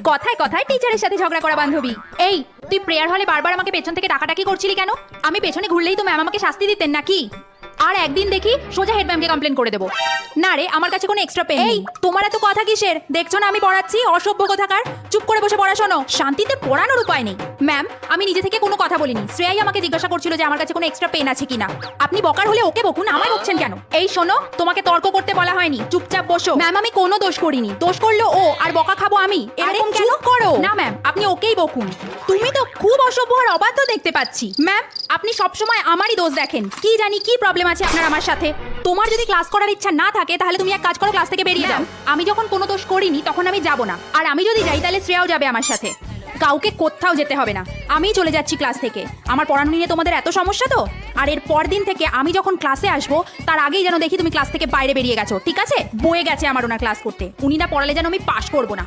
কথায় কথায় টিচারের সাথে ঝগড়া করা বান্ধবী। এই, তুই প্রেয়ার হলে বারবার আমাকে পেছন থেকে টাকাটাকি করছিলি কেন? আমি পেছনে ঘুরলেই তো ম্যাম আমাকে শাস্তি দিতেন নাকি? আর একদিন দেখি সোজা হেড ম্যামকে কমপ্লেন করে দেবো। না রে আমার কাছে কোনো এক্সট্রা পেন এই তোমার এত কথা কিসের? দেখছ না আমি পড়াচ্ছি? অসভ্য কথাকার। চুপ করে বসে পড়াশোনো শান্তিতে পড়ানোর উপায় নেই। ম্যাম আমি নিজে থেকে কোনো কথা বলিনি। শ্রেয়াই আমাকে জিজ্ঞাসা করছিল যে আমার কাছে কোনো এক্সট্রা পেন আছে কিনা। আপনি বকার হলে ওকে বকুন আমায় বকছেন কেন? এই শোনো তোমাকে তর্ক করতে বলা হয়নি। চুপচাপ বসো। ম্যাম আমি কোনো দোষ করিনি। দোষ করল ও আর বকা খাব আমি? এরকম কেন? করো। না ম্যাম আপনি ওকেই বকুন। তুমি তো খুব অসভ্য আর অবাধ্য দেখতে পাচ্ছি। ম্যাম আপনি সবসময় আমারই দোষ দেখেন। কি জানি কি প্রবলেম আছে আপনার আমার সাথে। তোমার যদি ক্লাস করার ইচ্ছা না থাকে তাহলে তুমি এক কাজ করো ক্লাস থেকে বেরিয়ে যাও। আমি যখন কোনো দোষ করিনি তখন আমি যাব না। আর আমি যদি যাই তাহলে শ্রেয়াও যাবে আমার সাথে। কাউকে কোথাও যেতে হবে না। আমি চলে যাচ্ছি ক্লাস থেকে। আমার পড়ানো নিয়ে তোমাদের এত সমস্যা তো? আর এর পর দিন থেকে আমি যখন ক্লাসে আসব তার আগেই যেন দেখি তুমি ক্লাস থেকে বাইরে বেরিয়ে গেছো। ঠিক আছে? বয়ে গেছে আমার ওনার ক্লাস করতে। উনি না পড়ালে যেন আমি পাশ করব না।